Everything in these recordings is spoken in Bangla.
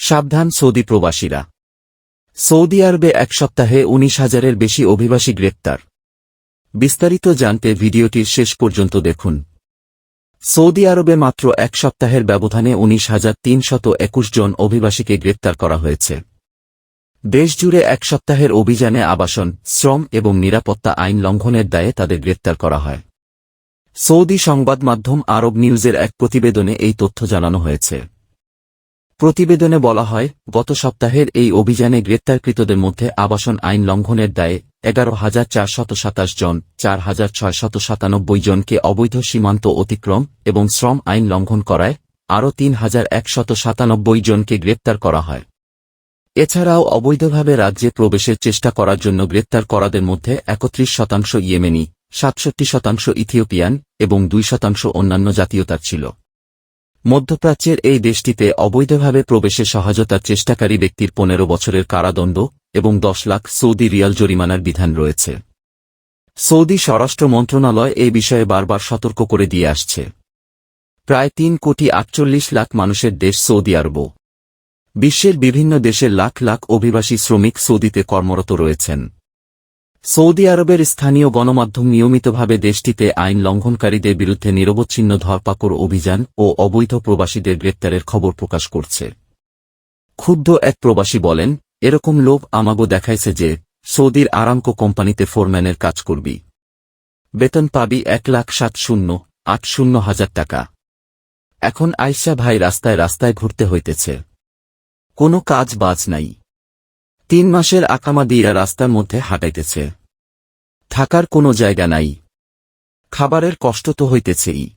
সাবধান সৌদি প্রবাসীরা। সৌদি আরবে এক সপ্তাহে উনিশ হাজারের বেশি অভিবাসী গ্রেপ্তার। বিস্তারিত জানতে ভিডিওটির শেষ পর্যন্ত দেখুন। সৌদি আরবে মাত্র এক সপ্তাহের ব্যবধানে উনিশ হাজার তিনশত একুশ জন অভিবাসীকে গ্রেপ্তার করা হয়েছে। দেশজুড়ে এক সপ্তাহের অভিযানে আবাসন, শ্রম এবং নিরাপত্তা আইন লঙ্ঘনের দায়ে তাদের গ্রেপ্তার করা হয়। সৌদি সংবাদ মাধ্যম আরব নিউজের এক প্রতিবেদনে এই তথ্য জানানো হয়েছে। প্রতিবেদনে বলা হয়, গত সপ্তাহের এই অভিযানে গ্রেপ্তারকৃতদের মধ্যে আবাসন আইন লঙ্ঘনের দায়ে এগারো হাজার চারশত সাতাশ জন, চার হাজার ছয়শত সাতানব্বই জনকে অবৈধ সীমান্ত অতিক্রম এবং শ্রম আইন লঙ্ঘন করায় আরও তিন হাজার একশত সাতানব্বই জনকে গ্রেপ্তার করা হয়। এছাড়াও অবৈধভাবে রাজ্যে প্রবেশের চেষ্টা করার জন্য গ্রেপ্তার করাদের মধ্যে একত্রিশ শতাংশ ইয়েমেনি, সাতষট্টি শতাংশ ইথিওপিয়ান এবং দুই শতাংশ অন্যান্য জাতীয়তার ছিল। মধ্যপ্রাচ্যের এই দেশটিতে অবৈধভাবে প্রবেশে সহায়তার চেষ্টাকারী ব্যক্তির পনেরো বছরের কারাদণ্ড এবং দশ লাখ সৌদি রিয়াল জরিমানার বিধান রয়েছে। সৌদি স্বরাষ্ট্র মন্ত্রণালয় এই বিষয়ে বারবার সতর্ক করে দিয়ে আসছে। প্রায় তিন কোটি আটচল্লিশ লাখ মানুষের দেশ সৌদি আরব। বিশ্বের বিভিন্ন দেশের লাখ লাখ অভিবাসী শ্রমিক সৌদিতে কর্মরত রয়েছেন। সৌদি আরবের স্থানীয় গণমাধ্যম নিয়মিতভাবে দেশটিতে আইন লঙ্ঘনকারীদের বিরুদ্ধে নিরবচ্ছিন্ন ধরপাকড় অভিযান ও অবৈধ প্রবাসীদের গ্রেপ্তারের খবর প্রকাশ করছে। ক্ষুব্ধ এক প্রবাসী বলেন, এরকম লোভ আমাগো দেখাইছে যে, সৌদির আরামকো কোম্পানিতে ফোরম্যানের কাজ করবি। বেতন পাবি এক লাখ সাত শূন্য, আট শূন্য হাজার টাকা। এখন আয়সা ভাই রাস্তায় রাস্তায় ঘুরতে হইতেছে। কোনো কাজ বাজ নাই। তিন মাসের আকামা দিয়া রাস্তার মধ্যে হাঁটাইতেছে। থাকার কোনো জায়গা নাই। খাবারের কষ্ট তো হইতেছেই।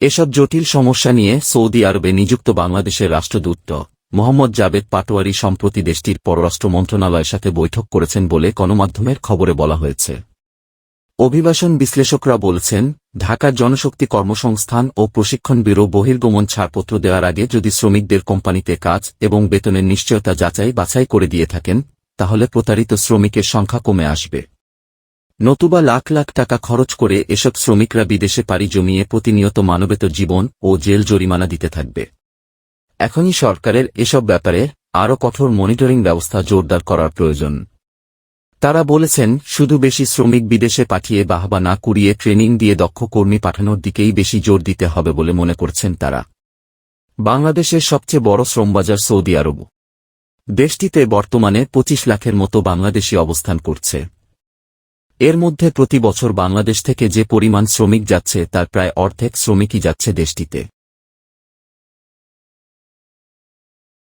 এসব জটিল সমস্যা নিয়ে সৌদি আরবে নিযুক্ত বাংলাদেশের রাষ্ট্রদূত মোহাম্মদ জাবেদ পাটোয়ারি সম্প্রতি দেশটির পররাষ্ট্র মন্ত্রণালয়ের সাথে বৈঠক করেছেন বলে গণমাধ্যমের খবরে বলা হয়েছে। অভিবাসন বিশ্লেষকরা বলছেন ঢাকার জনশক্তি কর্মসংস্থান ও প্রশিক্ষণ ব্যুরো বহির্গমন ছাড়পত্র দেওয়ার আগে যদি শ্রমিকদের কোম্পানিতে কাজ এবং বেতনের নিশ্চয়তা যাচাই বাছাই করে দিয়ে থাকেন, তাহলে প্রতারিত শ্রমিকের সংখ্যা কমে আসবে। নতুবা লাখ লাখ টাকা খরচ করে এসব শ্রমিকরা বিদেশে পাড়ি জমিয়ে প্রতিনিয়ত মানবেত জীবন ও জেল জরিমানা দিতে থাকবে। এখনই সরকারের এসব ব্যাপারে আরও কঠোর মনিটরিং ব্যবস্থা জোরদার করার প্রয়োজন। তারা বলেছেন, শুধু বেশি শ্রমিক বিদেশে পাঠিয়ে বাহবা না কুড়িয়ে ট্রেনিং দিয়ে দক্ষ কর্মী পাঠানোর দিকেই বেশি জোর দিতে হবে বলে মনে করছেন তারা। বাংলাদেশের সবচেয়ে বড় শ্রমবাজার সৌদি আরব। দেশটিতে বর্তমানে পঁচিশ লাখের মতো বাংলাদেশি অবস্থান করছে। এর মধ্যে প্রতি বছর বাংলাদেশ থেকে যে পরিমাণ শ্রমিক যাচ্ছে, তার প্রায় অর্ধেক শ্রমিকই যাচ্ছে দেশটিতে।